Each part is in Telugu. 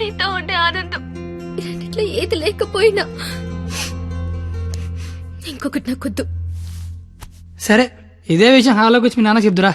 నీతో ఉండే ఆనందం. రెండిట్లో ఏది లేకపోయినా ఇంకొకటి నాకొద్దు. సరే ఇదే విషయం వచ్చి మీ నాన్న చెప్దురా.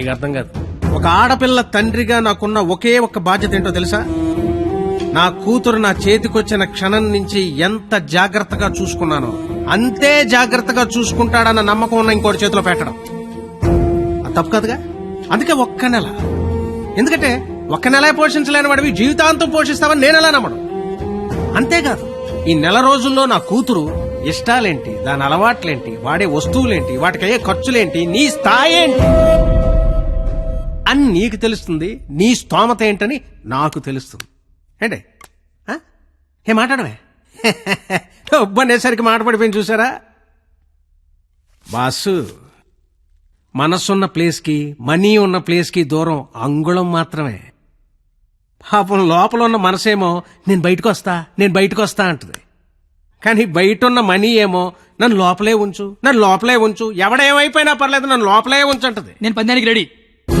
నీకు అర్థం కాదు. ఒక ఆడపిల్ల తండ్రిగా నాకున్న ఒకే ఒక్క బాధ్యత ఏంటో తెలుసా? నా కూతురు నా చేతికొచ్చిన క్షణం నుంచి ఎంత జాగ్రత్తగా చూసుకున్నానో అంతే జాగ్రత్తగా చూసుకుంటాడన్న నమ్మకం ఉన్న ఇంకోటి చేతిలో పెట్టడం. తప్పు కదగా? అందుకే ఒక్క నెల. ఎందుకంటే ఒక్క నెల పోషించలేని వాడివి జీవితాంతం పోషిస్తావని నేను ఎలా నమ్మడం? అంతేకాదు ఈ నెల రోజుల్లో నా కూతురు ఇష్టాలేంటి దాని అలవాట్లేంటి వాడే వస్తువులేంటి వాటికి అయ్యే ఖర్చులేంటి నీ స్థాయి ఏంటి అని నీకు తెలుస్తుంది నీ స్తోమత ఏంటని నాకు తెలుస్తుంది. ఏంటి? ఏ మాట్లాడమే? ఒబ్బనేసరికి మాట పడిపోయింది చూసారా? బాసు మనసున్న ప్లేస్కి మనీ ఉన్న ప్లేస్కి దూరం అంగుళం మాత్రమే. పాపం లోపల ఉన్న మనసేమో నేను బయటకు వస్తా నేను బయటకు వస్తా అంటది. కానీ బయట ఉన్న మనీ ఏమో నన్ను లోపలే ఉంచు నన్ను లోపలే ఉంచు ఎవడేమైపోయినా పర్లేదు నన్ను లోపలే ఉంచు అంటది. నేను పందానికి రెడీ.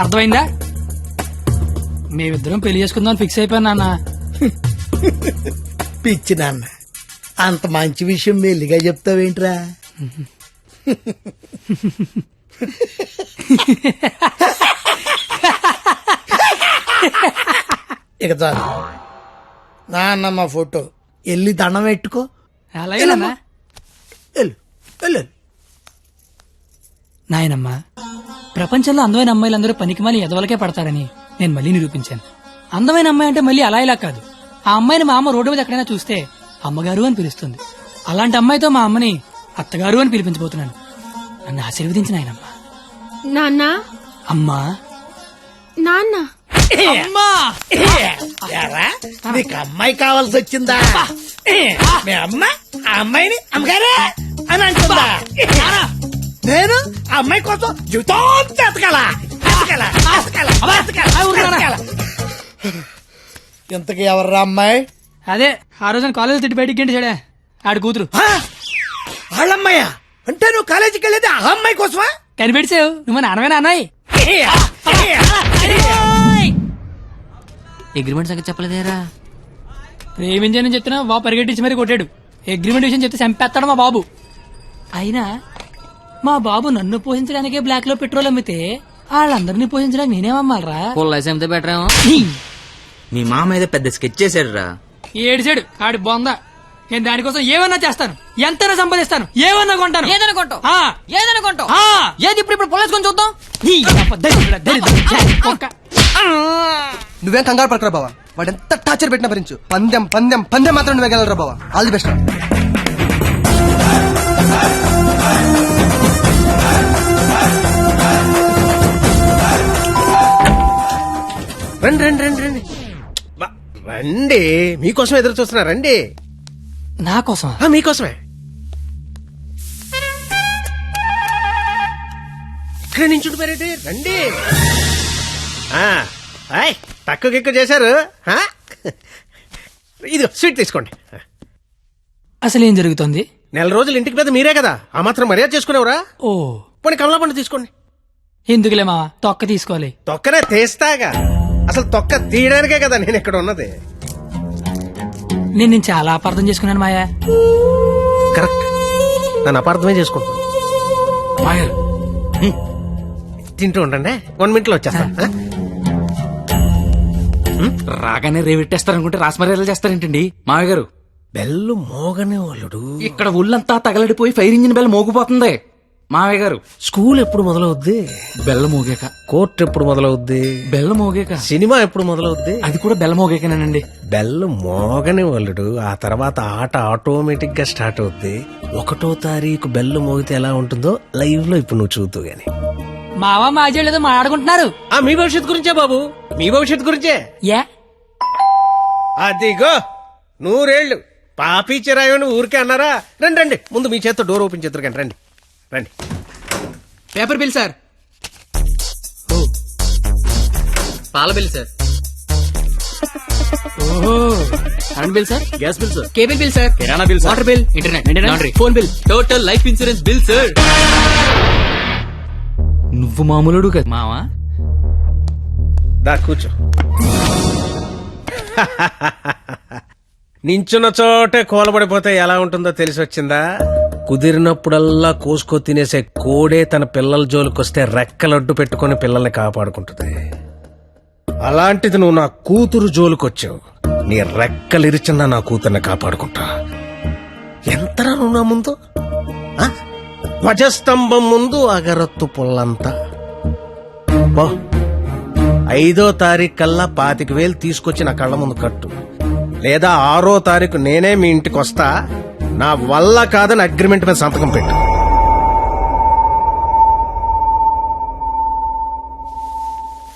అర్థమైందా? మేమిద్దరం పెళ్ళి చేసుకుందాం ఫిక్స్ అయిపోయాను నాన్న. పిచ్చి నాన్న అంత మంచి విషయం మెల్లిగా చెప్తావేంట్రా? ఇక చాలు. నాన్న మా ఫోటో. వెళ్ళి దండం పెట్టుకో. అలాగే నాయనమ్మా. ప్రపంచంలో అందమైన అమ్మాయిలందరూ పనికిమాలి ఎదవలకే పడతారని నేను మళ్ళీ నిరూపించాను. అందమైన అమ్మాయి అంటే మళ్ళీ అలా ఇలా కాదు. ఆ అమ్మాయిని మా అమ్మ రోడ్డు మీద ఎక్కడైనా చూస్తే అమ్మగారు అని పిలుస్తుంది. అలాంటి అమ్మాయితో మా అమ్మని అత్తగారు అని పిలిపించబోతున్నాను. నన్ను ఆశీర్వదించిన ఆయనమ్మా. నాన్న? అమ్మా. నాన్న? అమ్మా! ఎరా నీకు అమ్మాయి కావాల్సి వచ్చిందా? మీ అమ్మ ఆ అమ్మాయిని అమ్మగారే అని అంటుందా? నేను ఆ అమ్మాయి కోసం జీవితం ఎతకాల ఎతకాల ఎతకాల ఎతకాల ఎతకాల ఇంతకీ ఎవర్రా అమ్మాయి? అదే ఆ రోజున కాలేజ్ తిట్టి బయటికి గంట చెడే. ఆడి కూతురు? వాళ్ళమ్మాయా అంటే నువ్వు కాలేజీకి వెళ్ళేది ఆ అమ్మాయి కోసమా? కనిపెడిసావు. నువ్వు నాన్నమే నాన్నయ్. అగ్రిమెంట్ సంగతి చెప్పలేదేరా? ప్రేమించానని చెప్తున్నా బాబు పరిగెట్టించి మరీ కొట్టాడు. అగ్రిమెంట్ విషయం చెప్తే చంపేస్తాడు మా బాబు. అయినా మా బాబు నన్ను పోషించడానికే బ్లాక్లో పెట్రోల్ అమ్మితే వాళ్ళందరినీ పోషించడానికి నేనేమమ్మాలరా? బెటర్ ఏమో. మీ మామ ఏదో పెద్ద స్కెచ్ చేశాడు రా ఏడిచాడు ఆడి బొంద. నేను దానికోసం ఏమన్నా చేస్తాను? ఎంతైనా సంపాదిస్తాను. ఏమన్నా కొంటాను. ఏదనుకుంటావు ఆ, ఏదనుకుంటావు ఆ. ఏది ఇప్పుడు ఇప్పుడు పొలేసుకొని చూద్దాం? నీ అబ్బ దరిద్రుడా, దరిద్రుడా, ఛే, కుక్క. నువ్వేం కంగారు పడకరా బావా? వాడు ఎంత టార్చర్ పెట్టినా భరించు. పందెం పందెం పందెం మాత్రం నువ్వే గెలరా బావా? ఆల్ ది బెస్ట్ రండి రండి రండి రండి. రండి. మీకోసం ఎదురు చూస్తున్నా రండి. నా కోసం ఆ, మీకోసమే. ఇక్కడ నుంచి ఉండిపోయారండి రండి. ఆ, ఆయ్, తక్కువ గిక్కు చేశారు. ఆ? ఇదిగో స్వీట్ తీసుకోండి. అసలు ఏం జరుగుతుంది? నెల రోజులు ఇంటికి పెద్ద మీరే కదా. ఆ మాత్రం మర్యాద చేసుకునేవరా? ఓ. పోనీ కమలా పండు తీసుకోండి. ఎందుకులే మావా? తొక్క తీసుకోవాలి. తొక్కనే తీస్తాగా. అసలు తొక్క తీయడానికే కదా నేను ఇక్కడ ఉన్నది. నేను నేను చాలా అపార్థం చేసుకున్నాను మాయా. కరెక్ట్. నన్ను అపార్థమే చేసుకుంటున్నాను మాయర్ తింటూ ఉండండి. వన్ మినిట్లో వచ్చేస్తాను ఆ? రాగానే రేవెట్టేస్తారనుకుంటే రాస్మర్యాలు చేస్తారేంటండి? మావయ్య గారు. బెల్లు మోగనే వాళ్ళుడు ఇక్కడ ఒళ్ళంతా తగలడిపోయి ఫైర్ ఇంజిన్ బెల్ల మోగిపోతుంది. మావయ్య గారు స్కూల్ ఎప్పుడు మొదలవుద్ది? బెల్ల మోగాక. కోర్టు ఎప్పుడు మొదలవుద్ది? బెల్ల మోగాక. సినిమా ఎప్పుడు మొదలవుద్ది? అది కూడా బెల్ల మోగాకనేనండి. బెల్లు మోగని వాళ్ళుడు ఆ తర్వాత ఆట ఆటోమేటిక్గా స్టార్ట్ అవుద్ది. ఒకటో తారీఖు బెల్లు మోగితే ఎలా ఉంటుందో లైవ్లో ఇప్పుడు నువ్వు చూద్దు గాని. మావా మాజీ ఏదో మాట్లాడుకుంటున్నారు. ఆ మీ భవిష్యత్తు గురించే బాబు. మీ భవిష్యత్తు గురించే. యా అదిగో నూరేళ్ళు. పాపి చిరాయని ఊరికే అన్నారా? రండి రండి. ముందు మీ చేత్తో డోర్ ఓపెన్ చేద్దరు కానీ రండి. రండి. Paper bill sir. పాల బిల్ సార్. ఓహో. Current bill sir? Gas bill sir. Cable bill sir. కిరాణా bill water bill. Internet. Laundry. Phone bill. Total life insurance bill sir. నువ్వు మామూలుడు కదా. మావా? దా కూర్చో. నించున్న చోటే కోలబడిపోతే ఎలా ఉంటుందో తెలిసి వచ్చిందా కుదిరినప్పుడల్లా కోసుకో తినేసే కోడే తన పిల్లల జోలికొస్తే రెక్కలడ్డు పెట్టుకొని పిల్లల్ని కాపాడుకుంటుంది. అలాంటిది నువ్వు నా కూతురు జోలికొచ్చావు. నీ రెక్కలిరిచిన నా కూతుర్ని కాపాడుకుంటా? ఎంతరా నువ్వు నా ముందు? ధ్వజస్తంభం ముందు అగరత్తు పుల్లంతా. పో. ఐదో తారీఖు కల్లా పాతిక వేలు తీసుకొచ్చి నా కళ్ళ ముందు కట్టు. లేదా ఆరో తారీఖు నేనే మీ ఇంటికి వస్తా నా వల్ల కాదని అగ్రిమెంట్ మీద సంతకం పెట్టు.